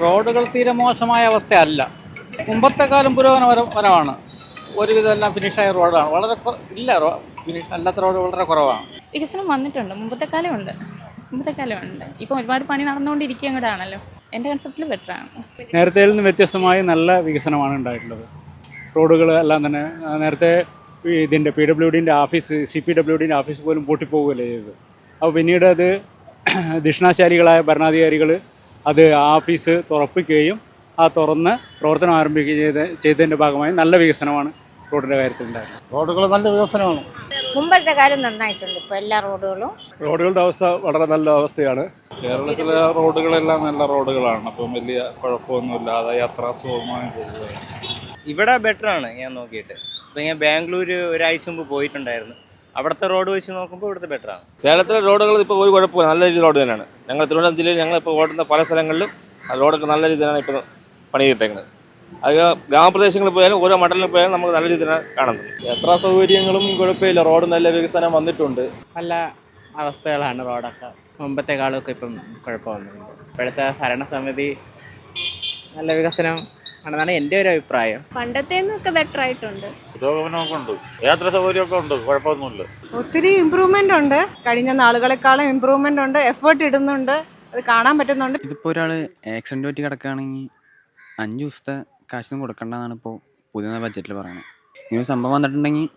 റോഡുകൾ തീരെ മോശമായ അവസ്ഥയല്ല. മുമ്പത്തെ കാലം പുരോഗമനപരമാണ് ഒരുവിധം എല്ലാം ഫിനിഷായ റോഡാണ്. വളരെ കുറ- ഇല്ല റോ- ഫിനിഷ് അല്ലാത്ത റോഡ് വളരെ കുറവാണ്. വികസനം വന്നിട്ടുണ്ട്. മുമ്പത്തെ കാലം ഉണ്ട്. മുമ്പത്തെ കാലം ഉണ്ട്. ഇപ്പം ഒരുപാട് പണി നടന്നുകൊണ്ടിരിക്കുക അങ്ങോട്ടാണല്ലോ എന്റെ കൺസെപ്റ്റിൽ ബെറ്ററാണ് നേരത്തെ നിന്ന് വ്യത്യസ്തമായി നല്ല വികസനമാണ് ഉണ്ടായിട്ടുള്ളത്. റോഡുകൾ എല്ലാം തന്നെ നേരത്തെ ഈ ഇതിന്റെ പി ഡബ്ല്യു ഡിന്റെ ഓഫീസ് സി പി ഡബ്ല്യു ഡിന്റെ ഓഫീസ് പോലും പൂട്ടിപ്പോവുകയല്ലേ ചെയ്തത്. അപ്പോൾ പിന്നീട് അത് ദക്ഷിണാശാലികളായ ഭരണാധികാരികൾ അത് ആഫീസ് ഓഫീസ് തുറപ്പിക്കുകയും ആ തുറന്ന് പ്രവർത്തനം ആരംഭിക്കുകയും ചെയ്ത ചെയ്തതിന്റെ ഭാഗമായി നല്ല വികസനമാണ് റോഡിന്റെ കാര്യത്തിൽ ഉണ്ടായിരുന്നത് റോഡുകൾ നല്ല വികസനമാണ്. മുമ്പത്തെ കാലം നന്നായിട്ടുണ്ട് ഇപ്പോൾ എല്ലാ റോഡുകളും. റോഡുകളുടെ അവസ്ഥ വളരെ നല്ല അവസ്ഥയാണ്. കേരളത്തിലെ റോഡുകളെല്ലാം നല്ല റോഡുകളാണ്. അപ്പം വലിയ കുഴപ്പമൊന്നുമില്ലാതെ യാത്രാ സുഖമായി ഇവിടെ ബെറ്റർ ആണ് ഞാൻ നോക്കിയിട്ട്. ഇപ്പം ഞാൻ ബാംഗ്ലൂർ ഒരാഴ്ച മുമ്പ് പോയിട്ടുണ്ടായിരുന്നു. അവിടുത്തെ റോഡ് വെച്ച് നോക്കുമ്പോൾ ഇവിടുത്തെ ബെറ്റർ ആണ്. കേരളത്തിലെ റോഡുകൾ ഇപ്പോൾ ഒരു കുഴപ്പമില്ല. നല്ല രീതിയിൽ റോഡ് തന്നെയാണ്. ഞങ്ങൾ തിരുവനന്തപുരം ജില്ലയിൽ ഞങ്ങളിപ്പോൾ ഓടുന്ന പല സ്ഥലങ്ങളിലും ആ റോഡൊക്കെ നല്ല രീതിയിലാണ് ഇപ്പോൾ പണി പണിയിട്ടേക്കുന്നത് അത് ഗ്രാമപ്രദേശങ്ങളിൽ പോയാലും ഓരോ മണ്ഡലങ്ങളിൽ പോയാലും നമുക്ക് നല്ല രീതിയിലാണ് കാണുന്നത്. എത്ര സൗകര്യങ്ങളും കുഴപ്പമില്ല. റോഡ് നല്ല വികസനം വന്നിട്ടുണ്ട്. നല്ല അവസ്ഥകളാണ് റോഡൊക്കെ. മുമ്പത്തെ കാലമൊക്കെ ഇപ്പം കുഴപ്പമൊന്നുമില്ല. ഇപ്പോഴത്തെ ഭരണസമിതി നല്ല വികസനം ആണെന്നാണ് എന്റെ ഒരു അഭിപ്രായം? പണ്ടത്തേന്നൊക്കെ ബെറ്റർ ആയിട്ടുണ്ട്. പുരോഗമനമൊക്കെ ഉണ്ട്. യാത്രാ സൗകര്യമൊക്കെ ഉണ്ട് കുഴപ്പമൊന്നുമില്ല. ഒത്തിരി ഇമ്പ്രൂവ്മെന്റ് ഉണ്ട്. കഴിഞ്ഞ നാളുകളെക്കാളും ഇമ്പ്രൂവ്മെന്റ് ഉണ്ട്. എഫേർട്ട് ഇടുന്നുണ്ട്. അത് കാണാൻ പറ്റുന്നുണ്ട്. ഇതിപ്പോ ഒരാൾ ആക്സിഡന്റ് പറ്റി കിടക്കുകയാണെങ്കിൽ അഞ്ച് ദിവസത്തെ കാശൊന്നും കൊടുക്കണ്ടെന്നാണ് ഇപ്പോൾ പുതിയ ബഡ്ജറ്റിൽ പറയുന്നത് ഇങ്ങനെ സംഭവം വന്നിട്ടുണ്ടെങ്കിൽ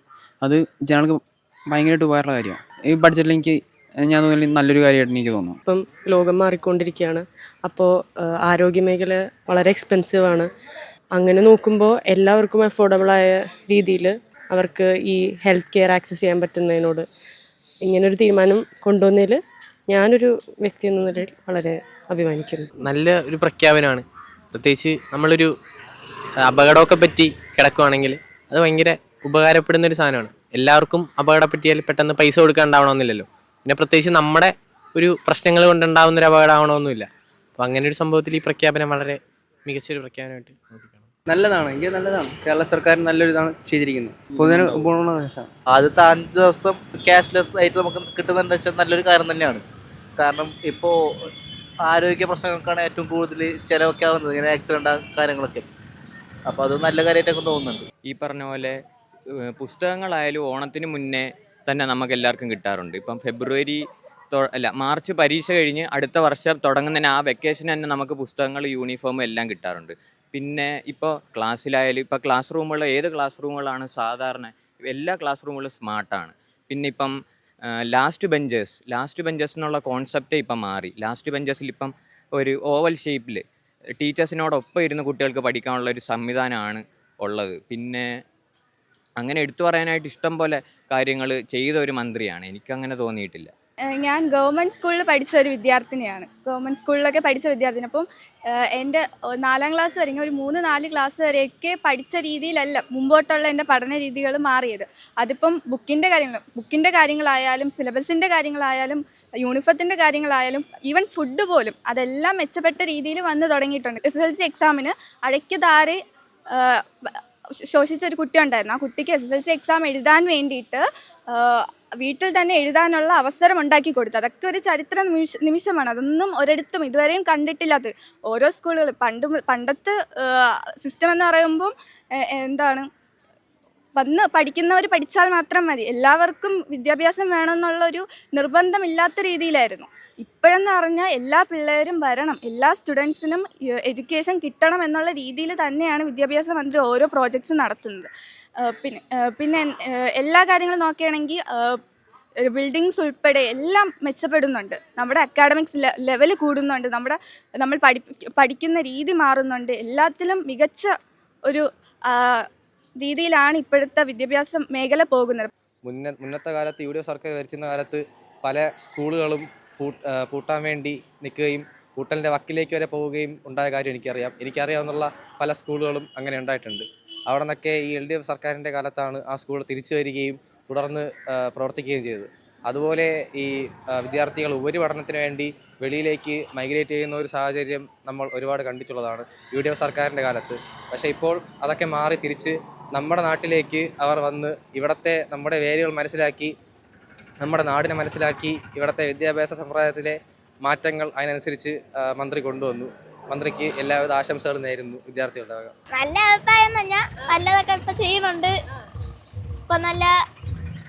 അത് ജനങ്ങൾക്ക് ഭയങ്കരമായിട്ട് ഉപകാരമുള്ള കാര്യമാണ്. ഈ ബഡ്ജറ്റിൽ എനിക്ക് ഞാൻ നല്ലൊരു കാര്യമായിട്ട് എനിക്ക് തോന്നുന്നു. ഇപ്പം ലോകം മാറിക്കൊണ്ടിരിക്കുകയാണ്. അപ്പോൾ ആരോഗ്യമേഖല വളരെ എക്സ്പെൻസീവ് ആണ്. അങ്ങനെ നോക്കുമ്പോൾ എല്ലാവർക്കും അഫോർഡബിളായ രീതിയിൽ അവർക്ക് ഈ ഹെൽത്ത് കെയർ ആക്സസ് ചെയ്യാൻ പറ്റുന്നതിനോട് ഇങ്ങനൊരു തീരുമാനം കൊണ്ടുവന്നതിൽ ഞാനൊരു വ്യക്തി എന്ന നിലയിൽ വളരെ അഭിമാനിക്കുന്നു. നല്ല ഒരു പ്രഖ്യാപനമാണ്. പ്രത്യേകിച്ച് നമ്മളൊരു അപകടമൊക്കെ പറ്റി കിടക്കുവാണെങ്കിൽ അത് ഭയങ്കര ഉപകാരപ്പെടുന്ന ഒരു സാധനമാണ്. എല്ലാവർക്കും അപകടം പറ്റിയാൽ പെട്ടെന്ന് പൈസ കൊടുക്കാണ്ടാവണമെന്നില്ലല്ലോ. പിന്നെ പ്രത്യേകിച്ച് നമ്മുടെ ഒരു പ്രശ്നങ്ങൾ കൊണ്ടുണ്ടാവുന്ന ഒരു അപകടമാവണമെന്നില്ല അപ്പോൾ അങ്ങനെ ഒരു സംഭവത്തിൽ ഈ പ്രഖ്യാപനം വളരെ മികച്ചൊരു പ്രഖ്യാപനമായിട്ട് നോക്കിക്കാണും നല്ലതാണ് എനിക്ക് നല്ലതാണ്. കേരള സർക്കാർ നല്ലൊരു ഇതാണ് ചെയ്തിരിക്കുന്നത് പൊതുജന ആദ്യത്തെ അഞ്ച് ദിവസം ക്യാഷ്ലെസ് ആയിട്ട് നമുക്ക് കിട്ടുന്നുണ്ട് വെച്ചാൽ നല്ലൊരു കാര്യം തന്നെയാണ്. കാരണം ഇപ്പോൾ ആരോഗ്യ പ്രശ്നങ്ങൾക്കാണ് ഏറ്റവും കൂടുതൽ ചിലവൊക്കെ ആവുന്നത് ഇങ്ങനെ ആക്സിഡന്റ് കാര്യങ്ങളൊക്കെ. അപ്പോൾ അത് നല്ല കാര്യമായിട്ടൊക്കെ തോന്നുന്നുണ്ട്. ഈ പറഞ്ഞ പോലെ പുസ്തകങ്ങളായാലും ഓണത്തിന് മുന്നേ തന്നെ നമുക്ക് എല്ലാവർക്കും കിട്ടാറുണ്ട്. ഇപ്പം ഫെബ്രുവരി അല്ല മാർച്ച് പരീക്ഷ കഴിഞ്ഞ് അടുത്ത വർഷം തുടങ്ങുന്നതിന് ആ വെക്കേഷൻ തന്നെ നമുക്ക് പുസ്തകങ്ങൾ യൂണിഫോം എല്ലാം കിട്ടാറുണ്ട്. പിന്നെ ഇപ്പോൾ ക്ലാസ്സിലായാലും ഇപ്പോൾ ക്ലാസ് റൂമുകൾ ഏത് ക്ലാസ് റൂമുകളാണ് സാധാരണ എല്ലാ ക്ലാസ് റൂമുകളും സ്മാർട്ടാണ് പിന്നെ ഇപ്പം ലാസ്റ്റ് ബെഞ്ചേഴ്സ് ലാസ്റ്റ് ബെഞ്ചേഴ്സ് എന്നുള്ള കോൺസെപ്റ്റേ ഇപ്പം മാറി. ലാസ്റ്റ് ബെഞ്ചേഴ്സിൽ ഇപ്പം ഒരു ഓവൽ ഷേപ്പിൽ ടീച്ചേഴ്സിനോടൊപ്പം ഇരുന്ന് കുട്ടികൾക്ക് പഠിക്കാനുള്ള ഒരു സംവിധാനമാണ് ഉള്ളത്. പിന്നെ അങ്ങനെ എടുത്തു പറയാനായിട്ട് ഇഷ്ടം പോലെ കാര്യങ്ങൾ ചെയ്ത ഒരു മന്ത്രിയാണ്. എനിക്കങ്ങനെ തോന്നിയിട്ടില്ല. ഞാൻ ഗവൺമെന്റ് സ്കൂളിൽ പഠിച്ച ഒരു വിദ്യാർത്ഥിനിയാണ്. ഗവൺമെന്റ് സ്കൂളിലൊക്കെ പഠിച്ച വിദ്യാർത്ഥിനി. അപ്പം എന്റെ നാലാം ക്ലാസ് വരെ ഒരു മൂന്ന് നാല് ക്ലാസ് വരെയൊക്കെ പഠിച്ച രീതിയിലല്ല മുമ്പോട്ടുള്ള എന്റെ പഠന രീതികൾ മാറിയത്. അതിപ്പം ബുക്കിന്റെ കാര്യങ്ങൾ ബുക്കിന്റെ കാര്യങ്ങളായാലും സിലബസിന്റെ കാര്യങ്ങളായാലും യൂണിഫത്തിന്റെ കാര്യങ്ങളായാലും ഈവൻ ഫുഡ് പോലും അതെല്ലാം മെച്ചപ്പെട്ട രീതിയിൽ വന്ന് തുടങ്ങിയിട്ടുണ്ട്. എസ് എസ് എൽ സി എക്സാമിന് ഏഹ്, ശോഷിച്ച ഒരു കുട്ടി ഉണ്ടായിരുന്നു ആ കുട്ടിക്ക് S S L C exam എഴുതാൻ വേണ്ടിയിട്ട് വീട്ടിൽ തന്നെ എഴുതാനുള്ള അവസരം ഉണ്ടാക്കി കൊടുത്തു. അതൊക്കെ ഒരു ചരിത്ര നിമിഷ നിമിഷമാണ്. അതൊന്നും ഒരിടത്തും ഇതുവരെയും കണ്ടിട്ടില്ലാത്ത ഓരോ സ്കൂളുകൾ പണ്ട് പണ്ടത്തെ സിസ്റ്റം എന്ന് പറയുമ്പം എന്താണ് വന്ന് പഠിക്കുന്നവർ പഠിച്ചാൽ മാത്രം മതി. എല്ലാവർക്കും വിദ്യാഭ്യാസം വേണമെന്നുള്ളൊരു നിർബന്ധമില്ലാത്ത രീതിയിലായിരുന്നു. ഇപ്പോഴെന്ന് പറഞ്ഞാൽ എല്ലാ പിള്ളേരും വരണം. എല്ലാ സ്റ്റുഡൻസിനും എഡ്യൂക്കേഷൻ കിട്ടണം എന്നുള്ള രീതിയിൽ തന്നെയാണ് വിദ്യാഭ്യാസ മന്ത്രി ഓരോ പ്രോജക്ട്സും നടത്തുന്നത്. പിന്നെ പിന്നെ എല്ലാ കാര്യങ്ങളും നോക്കുകയാണെങ്കിൽ ബിൽഡിങ്സ് ഉൾപ്പെടെ എല്ലാം മെച്ചപ്പെടുന്നുണ്ട്. നമ്മുടെ അക്കാഡമിക്സ് ലെവൽ കൂടുന്നുണ്ട്. നമ്മുടെ നമ്മൾ പഠി പഠിക്കുന്ന രീതി മാറുന്നുണ്ട്. എല്ലാത്തിലും മികച്ച ഒരു രീതിയിലാണ് ഇപ്പോഴത്തെ വിദ്യാഭ്യാസ മേഖല പോകുന്നത്. മുന്ന മുന്നത്തെ കാലത്ത് യു ഡി എഫ് സർക്കാർ ഭരിച്ചിരുന്ന കാലത്ത് പല സ്കൂളുകളും പൂട്ട് പൂട്ടാൻ വേണ്ടി നിൽക്കുകയും കൂട്ടലിന്റെ വക്കിലേക്ക് വരെ പോവുകയും ഉണ്ടായ കാര്യം എനിക്കറിയാം. എനിക്കറിയാവുന്ന പല സ്കൂളുകളും അങ്ങനെ ഉണ്ടായിട്ടുണ്ട്. അവിടെ നിന്നൊക്കെ ഈ എൽ ഡി എഫ് സർക്കാരിന്റെ കാലത്താണ് ആ സ്കൂൾ തിരിച്ചു വരികയും തുടർന്ന് പ്രവർത്തിക്കുകയും ചെയ്തത്. അതുപോലെ ഈ വിദ്യാർത്ഥികൾ ഉപരിപഠനത്തിന് വേണ്ടി വെളിയിലേക്ക് മൈഗ്രേറ്റ് ചെയ്യുന്ന ഒരു സാഹചര്യം നമ്മൾ ഒരുപാട് കണ്ടിട്ടുള്ളതാണ് യു ഡി എഫ് സർക്കാരിന്റെ കാലത്ത്. പക്ഷേ ഇപ്പോൾ അതൊക്കെ മാറി തിരിച്ച് നമ്മുടെ നാട്ടിലേക്ക് അവർ വന്ന് ഇവിടുത്തെ നമ്മുടെ വേരുകൾ മനസ്സിലാക്കി നമ്മുടെ നാടിനെ മനസ്സിലാക്കി ഇവിടുത്തെ വിദ്യാഭ്യാസ സമ്പ്രദായത്തിലെ മാറ്റങ്ങൾ അതിനനുസരിച്ച് മന്ത്രി കൊണ്ടുവന്നു. മന്ത്രിക്ക് എല്ലാവിധ ആശംസകളും നേരുന്നു വിദ്യാർത്ഥികളുടെ വക നല്ല അഭിപ്രായം എന്ന് പറഞ്ഞാൽ നല്ലതൊക്കെ ഇപ്പം ചെയ്യുന്നുണ്ട്. ഇപ്പം നല്ല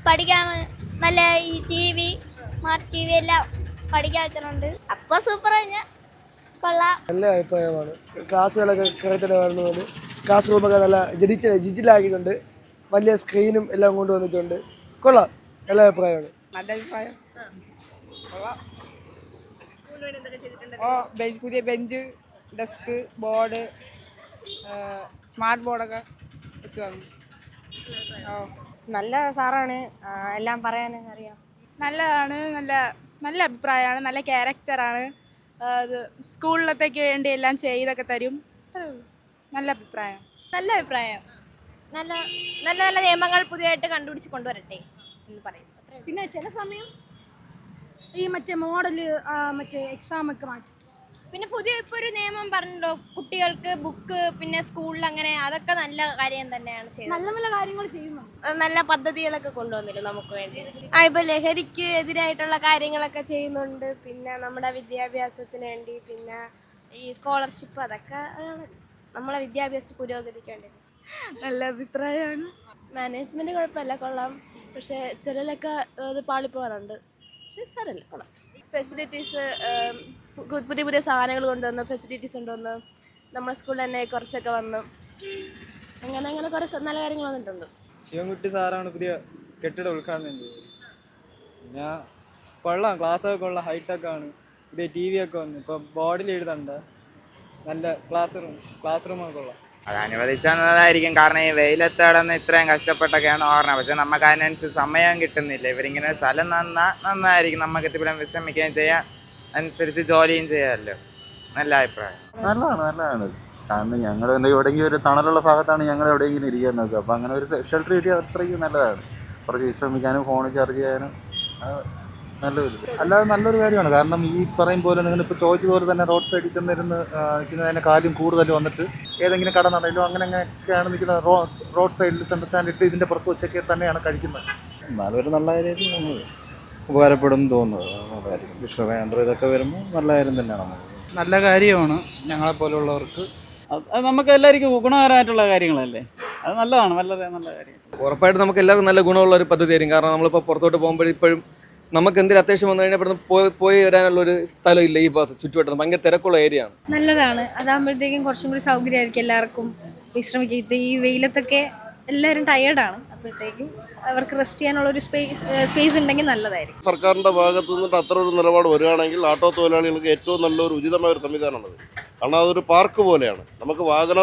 പഠിക്കാൻ നല്ല ഈ T V smart T V എല്ലാം പഠിക്കാൻ വെച്ചിട്ടുണ്ട് അപ്പോൾ സൂപ്പർ കഴിഞ്ഞാൽ കൊള്ളാം. നല്ല അഭിപ്രായമാണ്. ക്ലാസ്സുകളൊക്കെ കറക്റ്റായിട്ട് വരുന്നത് ക്ലാസ് റൂമൊക്കെ നല്ല ഡിജിറ്റൽ ഡിജിറ്റലാക്കിയിട്ടുണ്ട് വലിയ സ്ക്രീനും എല്ലാം കൊണ്ടുവന്നിട്ടുണ്ട്. കൊള്ളാം. നല്ല അഭിപ്രായമാണ്. നല്ല അഭിപ്രായം. ഓ ബെഞ്ച് പുതിയ ബെഞ്ച് ഡെസ്ക് ബോർഡ് സ്മാർട്ട് ബോർഡൊക്കെ വെച്ച് തന്നു. നല്ല സാറാണ്. എല്ലാം പറയാൻ അറിയാം. നല്ലതാണ്. നല്ല നല്ല അഭിപ്രായമാണ്. നല്ല ക്യാരക്ടറാണ് സ്കൂളിലത്തേക്ക് വേണ്ടി എല്ലാം ചെയ്തൊക്കെ തരും. അത്രേ ഉള്ളൂ. നല്ല അഭിപ്രായം. നല്ല അഭിപ്രായം. നല്ല നല്ല നല്ല നിയമങ്ങൾ പുതിയതായിട്ട് കണ്ടുപിടിച്ച് കൊണ്ടുവരട്ടെ എന്ന് പറയും. പിന്നെ ചില സമയം ഈ മറ്റേ മോഡൽ മറ്റേ എക്സാം ഒക്കെ മാറ്റി. പിന്നെ പുതിയ ഇപ്പോൾ ഒരു നിയമം പറഞ്ഞല്ലോ കുട്ടികൾക്ക് ബുക്ക് പിന്നെ സ്കൂളിൽ അങ്ങനെ അതൊക്കെ നല്ല കാര്യം തന്നെയാണ് ചെയ്യുന്നത്. നല്ല നല്ല കാര്യങ്ങൾ ചെയ്യുന്നു നല്ല പദ്ധതികളൊക്കെ കൊണ്ടുവന്നില്ല നമുക്ക് വേണ്ടി? ആ ഇപ്പൊ ലഹരിക്ക് എതിരായിട്ടുള്ള കാര്യങ്ങളൊക്കെ ചെയ്യുന്നുണ്ട്. പിന്നെ നമ്മുടെ വിദ്യാഭ്യാസത്തിന് വേണ്ടി പിന്നെ ഈ സ്കോളർഷിപ്പ് അതൊക്കെ നമ്മളെ വിദ്യാഭ്യാസ പുരോഗതിക്ക് വേണ്ടി. നല്ല അഭിപ്രായമാണ്. മാനേജ്മെന്റ് കുഴപ്പമില്ല കൊള്ളാം. പക്ഷെ ചിലരൊക്കെ അത് പാളിപ്പോകാറുണ്ട്. പക്ഷേ സാറല്ല കൊള്ളാം. ഫെസിലിറ്റീസ് പുതിയ പുതിയ സാധനങ്ങൾ കൊണ്ടുവന്ന് ഫെസിലിറ്റീസ് കൊണ്ടുവന്ന് നമ്മുടെ സ്കൂളിൽ തന്നെ കുറച്ചൊക്കെ വന്നു അങ്ങനെ അങ്ങനെ കുറേ നല്ല കാര്യങ്ങൾ വന്നിട്ടുണ്ട്. ശിവൻകുട്ടി സാറാണ് പുതിയ കെട്ടിട ഉദ്ഘാടനം ചെയ്തത്. പിന്നെ കൊള്ളാം ക്ലാസ്സൊക്കെ കൊള്ളാം ഹൈടെക് ആണ്. പുതിയ ടി വി ഒക്കെ വന്നു. ഇപ്പോൾ ബോർഡിൽ എഴുതണ്ട. നല്ല ക്ലാസ് റൂം ക്ലാസ് റൂമൊക്കെ ഉള്ള അത് അനുവദിച്ചതായിരിക്കും കാരണം ഈ വെയിലത്ത് കിടന്ന് ഇത്രയും കഷ്ടപ്പെട്ടൊക്കെയാണ് ഓർണത് പക്ഷെ നമുക്ക് അതിനനുസരിച്ച് സമയം കിട്ടുന്നില്ല. ഇവരിങ്ങനെ സ്ഥലം നന്നാ നന്നായിരിക്കും. നമുക്ക് എത്തിപ്പോഴും വിശ്രമിക്കുകയും ചെയ്യാം. അനുസരിച്ച് ജോലിയും ചെയ്യാമല്ലോ. നല്ല അഭിപ്രായം. നല്ലതാണ് നല്ലതാണ്. കാരണം ഞങ്ങൾ എവിടെയെങ്കിലും ഒരു തണലുള്ള ഭാഗത്താണ് ഞങ്ങൾ എവിടെയെങ്കിലും ഇരിക്കുന്നത് അപ്പം അപ്പോൾ അങ്ങനെ ഒരു ഷെൽട്ടർ കിട്ടിയാൽ അത്രയ്ക്ക് നല്ലതാണ്. കുറച്ച് വിശ്രമിക്കാനും ഫോൺ ചാർജ് ചെയ്യാനും. നല്ലൊരു അല്ലാതെ നല്ലൊരു കാര്യമാണ്. കാരണം ഈ പറയും പോലെ നിങ്ങൾ ഇപ്പോൾ ചോദിച്ച പോലെ തന്നെ റോഡ് സൈഡിൽ ചെന്നിരുന്ന് നിൽക്കുന്നതിനെ കാലും കൂടുതൽ വന്നിട്ട് ഏതെങ്കിലും കട നടയിലോ അങ്ങനെ അങ്ങനെയൊക്കെയാണ് നിൽക്കുന്നത് റോഡ് സൈഡിൽ സെന്റർ സ്റ്റാൻഡ് ഇട്ട് ഇതിന്റെ പുറത്ത് വെച്ചൊക്കെ തന്നെയാണ് കഴിക്കുന്നത്. നല്ലൊരു നല്ല കാര്യമായിട്ട് തോന്നുന്നത്. ഉപകാരപ്പെടും തോന്നുന്നത്. വിശ്വകേന്ദ്രം ഇതൊക്കെ വരുമ്പോൾ നല്ല കാര്യം തന്നെയാണ് നമുക്ക്. നല്ല കാര്യമാണ് ഞങ്ങളെപ്പോലുള്ളവർക്ക് അത് അത് നമുക്ക് എല്ലാവർക്കും ഗുണകരമായിട്ടുള്ള കാര്യങ്ങളല്ലേ? അത് നല്ലതാണ്. വളരെ നല്ല കാര്യം. ഉറപ്പായിട്ടും നമുക്ക് എല്ലാവർക്കും നല്ല ഗുണമുള്ള ഒരു പദ്ധതി ആയിരിക്കും. കാരണം നമ്മളിപ്പോൾ പുറത്തോട്ട് പോകുമ്പോൾ ഇപ്പോഴും നമുക്ക് എന്തെങ്കിലും അത്യാവശ്യം വന്നു കഴിഞ്ഞാൽ പോയി പോയി വരാനുള്ള ഒരു സ്ഥലം ഇല്ല ഈ ഭാഗത്ത് ചുറ്റുവട്ടത്ത്. ഭയങ്കര തിരക്കുള്ള ഏരിയ ആണ്. നല്ലതാണ്. അതാകുമ്പോഴത്തേക്കും കുറച്ചും കൂടി സൗകര്യമായിരിക്കും എല്ലാവർക്കും. വിശ്രമിക്കുക ഈ വെയിലത്തൊക്കെ എല്ലാവരും ടയേർഡാണ് അപ്പോഴത്തേക്കും അവർക്ക് റെസ്റ്റ് ചെയ്യാനുള്ള ഒരു സ്പേസ് സ്പേസ് ഉണ്ടെങ്കിൽ നല്ലതായിരിക്കും. സർക്കാരിന്റെ ഭാഗത്തു നിന്നിട്ട് അത്ര ഒരു നിലപാട് വരികയാണെങ്കിൽ ആട്ടോ തൊഴിലാളികൾക്ക് ഏറ്റവും നല്ലൊരു ഉചിതമായ ഒരു സംവിധാനമാണത് കാരണം അതൊരു പാർക്ക് പോലെയാണ്. നമുക്ക് വാഹന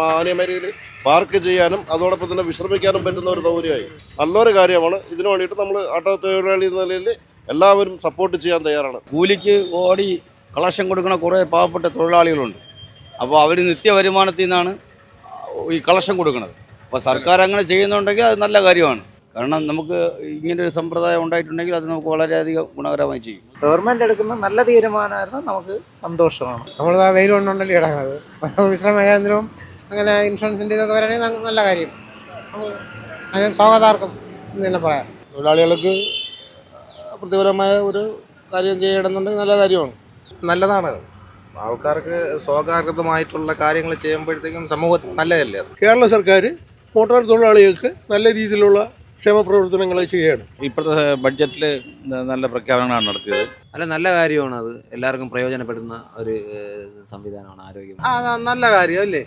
മാന്യമരിയിൽ പാർക്ക് ചെയ്യാനും അതോടൊപ്പം തന്നെ വിശ്രമിക്കാനും പറ്റുന്ന ഒരു സൗകര്യമായി നല്ലൊരു കാര്യമാണ്. ഇതിനു വേണ്ടിയിട്ട് നമ്മൾ ആട്ടോ തൊഴിലാളി എന്ന നിലയിൽ എല്ലാവരും സപ്പോർട്ട് ചെയ്യാൻ തയ്യാറാണ്. കൂലിക്ക് ഓടി കളക്ഷൻ കൊടുക്കുന്ന കുറേ പാവപ്പെട്ട തൊഴിലാളികളുണ്ട്. അപ്പോൾ അവർ നിത്യ വരുമാനത്തിൽ നിന്നാണ് ഈ കളക്ഷൻ കൊടുക്കുന്നത്. അപ്പോൾ സർക്കാർ അങ്ങനെ ചെയ്യുന്നുണ്ടെങ്കിൽ അത് നല്ല കാര്യമാണ്. കാരണം നമുക്ക് ഇങ്ങനെ ഒരു സമ്പ്രദായം ഉണ്ടായിട്ടുണ്ടെങ്കിൽ അത് നമുക്ക് വളരെയധികം ഗുണകരമായി ചെയ്യും. ഗവൺമെന്റ് എടുക്കുന്ന നല്ല തീരുമാനമായിരുന്നു നമുക്ക് സന്തോഷമാണ്. നമ്മൾ ആ വെയിൽ കൊണ്ടുണ്ടല്ലോ കിടക്കുന്നത് വിശ്രമ കേന്ദ്രവും അങ്ങനെ ഇൻഷുറൻസിന്റെ ഇതൊക്കെ വരണമെങ്കിൽ നല്ല കാര്യം. അതിന് സ്വാഗതാർക്കും എന്ന് തന്നെ പറയാം. തൊഴിലാളികൾക്ക് പ്രതിപരമായ ഒരു കാര്യം ചെയ്യണമെന്നുണ്ടെങ്കിൽ നല്ല കാര്യമാണ്. നല്ലതാണ്. ആൾക്കാർക്ക് സ്വാഗതമായിട്ടുള്ള കാര്യങ്ങൾ ചെയ്യുമ്പോഴത്തേക്കും സമൂഹത്തിന് നല്ലതല്ലേ? കേരള സർക്കാർ മോട്ടോർ തൊഴിലാളികൾക്ക് നല്ല രീതിയിലുള്ള ക്ഷേമ പ്രവർത്തനങ്ങൾ ചെയ്യാണ് ഇപ്പോഴത്തെ ബഡ്ജറ്റിൽ നല്ല പ്രഖ്യാപനങ്ങളാണ് നടത്തിയത്. അല്ല നല്ല കാര്യമാണ് അത്. എല്ലാവർക്കും പ്രയോജനപ്പെടുന്ന ഒരു സംവിധാനമാണ് ആരോഗ്യം. ആ നല്ല കാര്യം അല്ലേ?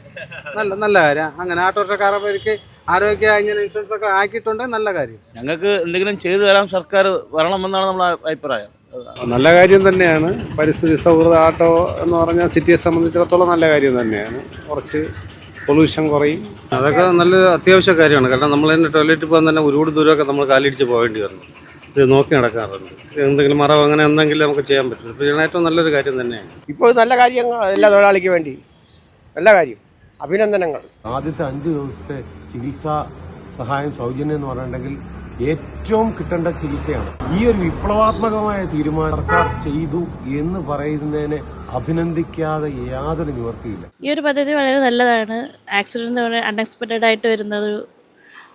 നല്ല നല്ല കാര്യം. അങ്ങനെ ഓട്ടോറിക്ഷക്കാർക്ക് ആരോഗ്യ ഇങ്ങനെ ഇൻഷുറൻസ് ഒക്കെ ആക്കിയിട്ടുണ്ട് നല്ല കാര്യം. ഞങ്ങൾക്ക് എന്തെങ്കിലും ചെയ്തു തരാൻ സർക്കാർ വരണമെന്നാണ് നമ്മളെ അഭിപ്രായം. നല്ല കാര്യം തന്നെയാണ്. പരിസ്ഥിതി സൗഹൃദ ആട്ടോ എന്ന് പറഞ്ഞാൽ സിറ്റിയെ സംബന്ധിച്ചിടത്തോളം നല്ല കാര്യം തന്നെയാണ്. കുറച്ച് പൊല്യൂഷൻ കുറയും. അതൊക്കെ നല്ല അത്യാവശ്യ കാര്യമാണ്. കാരണം നമ്മൾ തന്നെ ടോയ്ലറ്റിൽ പോകാൻ തന്നെ ഒരുപാട് ദൂരമൊക്കെ നമ്മൾ കാലിടിച്ച് പോകേണ്ടി വരുന്നു ഇത് നോക്കി നടക്കാറുണ്ട്. എന്തെങ്കിലും മറവ് അങ്ങനെ എന്തെങ്കിലും നമുക്ക് ചെയ്യാൻ പറ്റും ഇപ്പോൾ ഏറ്റവും നല്ലൊരു കാര്യം തന്നെയാണ്. ഇപ്പോൾ നല്ല കാര്യങ്ങൾ എല്ലാ തൊഴിലാളിക്ക് വേണ്ടി. നല്ല കാര്യം. അഭിനന്ദനങ്ങൾ. ആദ്യത്തെ അഞ്ച് ദിവസത്തെ ചികിത്സാ സഹായം സൗജന്യം എന്ന് പറഞ്ഞിട്ടുണ്ടെങ്കിൽ ഏറ്റവും കിട്ടേണ്ട ചികിത്സയാണ്. ഈ ഒരു വിപ്ലവാത്മകമായ തീരുമാനം സർക്കാർ ചെയ്തു എന്ന് പറയുന്നതിനെ അഭിനന്ദിക്കാതെ യാതൊരു നിവർത്തിയില്ല. ഈ ഒരു പദ്ധതി വളരെ നല്ലതാണ്. ആക്സിഡന്റ് വളരെ അൺഎക്സ്പെക്റ്റഡ് ആയിട്ട് വരുന്ന ഒരു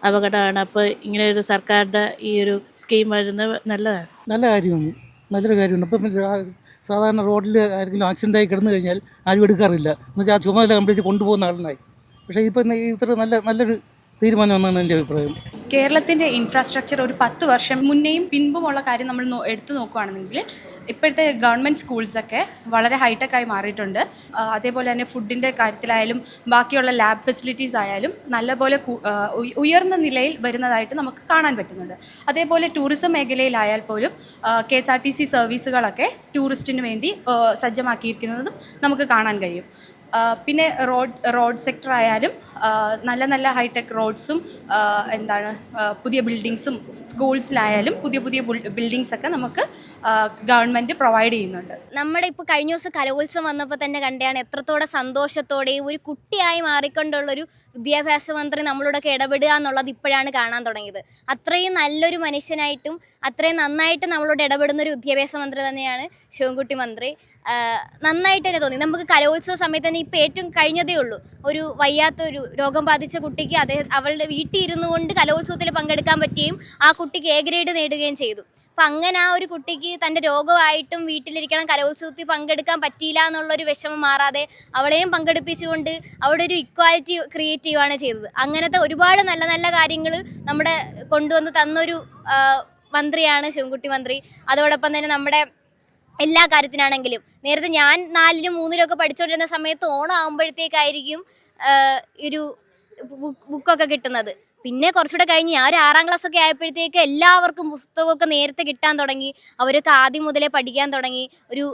അപകടമാണ്. അപ്പോൾ ഇങ്ങനെ ഒരു സർക്കാരിന്റെ ഈ ഒരു സ്കീം വരുന്നത് നല്ലതാണ്. നല്ല കാര്യമാണ്. നല്ലൊരു കാര്യമാണ്. അപ്പം സാധാരണ റോഡിൽ ആരെങ്കിലും ആക്സിഡന്റ് ആയി കിടന്നു കഴിഞ്ഞാൽ ആരും എടുക്കാറില്ല. എന്ന് വെച്ചാൽ ആ ചുമതല കംപ്ലീറ്റ് കൊണ്ടുപോകുന്ന ആളുണ്ടായി പക്ഷേ ഇപ്പം ഇത്ര നല്ല നല്ലൊരു തീരുമാനമെന്നാണ് എന്റെ അഭിപ്രായം. കേരളത്തിന്റെ ഇൻഫ്രാസ്ട്രക്ചർ ഒരു പത്ത് വർഷം മുന്നേയും പിൻപുമുള്ള കാര്യം നമ്മൾ എടുത്തു നോക്കുകയാണെങ്കിൽ ഇപ്പോഴത്തെ ഗവൺമെന്റ് സ്കൂൾസൊക്കെ വളരെ ഹൈടെക്കായി മാറിയിട്ടുണ്ട്. അതേപോലെ തന്നെ ഫുഡിന്റെ കാര്യത്തിലായാലും ബാക്കിയുള്ള ലാബ് ഫെസിലിറ്റീസ് ആയാലും നല്ലപോലെ ഉയർന്ന നിലയിൽ വരുന്നതായിട്ട് നമുക്ക് കാണാൻ പറ്റുന്നുണ്ട്. അതേപോലെ ടൂറിസം മേഖലയിലായാൽ പോലും K S R T C സർവീസുകളൊക്കെ ടൂറിസ്റ്റിന് വേണ്ടി സജ്ജമാക്കിയിരിക്കുന്നതും നമുക്ക് കാണാൻ കഴിയും. പിന്നെ റോഡ് റോഡ് സെക്ടർ ആയാലും നല്ല നല്ല ഹൈടെക് റോഡ്സും എന്താണ് പുതിയ ബിൽഡിങ്സും സ്കൂൾസിലായാലും പുതിയ പുതിയ ബിൽഡിങ്സ് ഒക്കെ നമുക്ക് ഗവൺമെന്റ് പ്രൊവൈഡ് ചെയ്യുന്നുണ്ട്. നമ്മുടെ ഇപ്പോൾ കഴിഞ്ഞ ദിവസം കലോത്സവം വന്നപ്പോൾ തന്നെ കണ്ടാണ് എത്രത്തോടെ സന്തോഷത്തോടെയും ഒരു കുട്ടിയായി മാറിക്കൊണ്ടുള്ളൊരു വിദ്യാഭ്യാസ മന്ത്രി നമ്മളോടൊക്കെ ഇടപെടുക എന്നുള്ളത് ഇപ്പോഴാണ് കാണാൻ തുടങ്ങിയത്. അത്രയും നല്ലൊരു മനുഷ്യനായിട്ടും അത്രയും നന്നായിട്ട് നമ്മളോട് ഇടപെടുന്ന ഒരു വിദ്യാഭ്യാസ മന്ത്രി തന്നെയാണ് ശിവൻകുട്ടി മന്ത്രി. നന്നായിട്ട് തന്നെ തോന്നി. നമുക്ക് കലോത്സവ സമയത്ത് തന്നെ ഇപ്പം ഏറ്റവും കഴിഞ്ഞതേ ഉള്ളൂ. ഒരു വയ്യാത്തൊരു രോഗം ബാധിച്ച കുട്ടിക്ക് അദ്ദേഹം അവളുടെ വീട്ടിൽ ഇരുന്നു കൊണ്ട് കലോത്സവത്തിൽ പങ്കെടുക്കാൻ പറ്റുകയും ആ കുട്ടിക്ക് എ ഗ്രേഡ് നേടുകയും ചെയ്തു. അപ്പം അങ്ങനെ ആ ഒരു കുട്ടിക്ക് തന്റെ രോഗമായിട്ടും വീട്ടിലിരിക്കണം കലോത്സവത്തിൽ പങ്കെടുക്കാൻ പറ്റിയില്ല എന്നുള്ളൊരു വിഷമം മാറാതെ അവളെയും പങ്കെടുപ്പിച്ചുകൊണ്ട് അവിടെ ഒരു ഇക്വാലിറ്റി ക്രിയേറ്റ് ചെയ്യുകയാണ് ചെയ്തത്. അങ്ങനത്തെ ഒരുപാട് നല്ല നല്ല കാര്യങ്ങൾ നമ്മുടെ കൊണ്ടുവന്ന് തന്നൊരു മന്ത്രിയാണ് ശിവൻകുട്ടി മന്ത്രി. അതോടൊപ്പം തന്നെ നമ്മുടെ എല്ലാ കാര്യത്തിനാണെങ്കിലും. നേരത്തെ ഞാൻ നാലിലും മൂന്നിലും ഒക്കെ പഠിച്ചുകൊണ്ടിരുന്ന സമയത്ത് ഓണം ആകുമ്പോഴത്തേക്കായിരിക്കും ഒരു ബുക്ക് ബുക്കൊക്കെ കിട്ടുന്നത്. പിന്നെ കുറച്ചുകൂടെ കഴിഞ്ഞ് ഞാൻ ഒരു ആറാം ക്ലാസ് ഒക്കെ ആയപ്പോഴത്തേക്ക് എല്ലാവർക്കും പുസ്തകമൊക്കെ നേരത്തെ കിട്ടാൻ തുടങ്ങി. അവരൊക്കെ ആദ്യം മുതലേ പഠിക്കാൻ തുടങ്ങി. ഒരു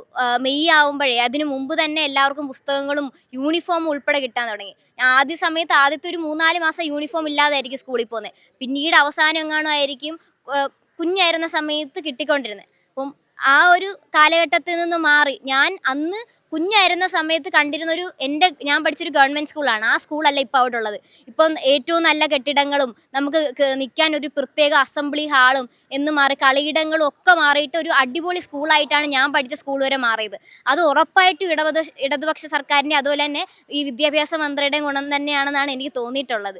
മെയ് ആവുമ്പോഴേ അതിനു മുമ്പ് തന്നെ എല്ലാവർക്കും പുസ്തകങ്ങളും യൂണിഫോം ഉൾപ്പെടെ കിട്ടാൻ തുടങ്ങി. ആദ്യ സമയത്ത് ആദ്യത്തെ ഒരു മൂന്നാൽ മാസം യൂണിഫോം ഇല്ലാതായിരിക്കും സ്കൂളിൽ പോകുന്നത്. പിന്നീട് അവസാനം എങ്ങാനും ആയിരിക്കും കുഞ്ഞായിരുന്ന സമയത്ത് കിട്ടിക്കൊണ്ടിരുന്നത്. ആ ഒരു കാലഘട്ടത്തിൽ നിന്ന് മാറി. ഞാൻ അന്ന് കുഞ്ഞായിരുന്ന സമയത്ത് കണ്ടിരുന്ന ഒരു എന്റെ ഞാൻ പഠിച്ചൊരു ഗവൺമെന്റ് സ്കൂളാണ്. ആ സ്കൂളല്ല ഇപ്പോൾ അവിടെ ഉള്ളത് ഇപ്പം ഏറ്റവും നല്ല കെട്ടിടങ്ങളും നമുക്ക് നിൽക്കാൻ ഒരു പ്രത്യേക അസംബ്ലി ഹാളും എന്ന് മാറി കളിയിടങ്ങളും ഒക്കെ മാറിയിട്ട് ഒരു അടിപൊളി സ്കൂളായിട്ടാണ് ഞാൻ പഠിച്ച സ്കൂൾ വരെ മാറിയത്. അത് ഉറപ്പായിട്ടും ഇടപെട ഇടതുപക്ഷ സർക്കാരിന്റെ അതുപോലെ തന്നെ ഈ വിദ്യാഭ്യാസ മന്ത്രിയുടെയും ഗുണം തന്നെയാണെന്നാണ് എനിക്ക് തോന്നിയിട്ടുള്ളത്.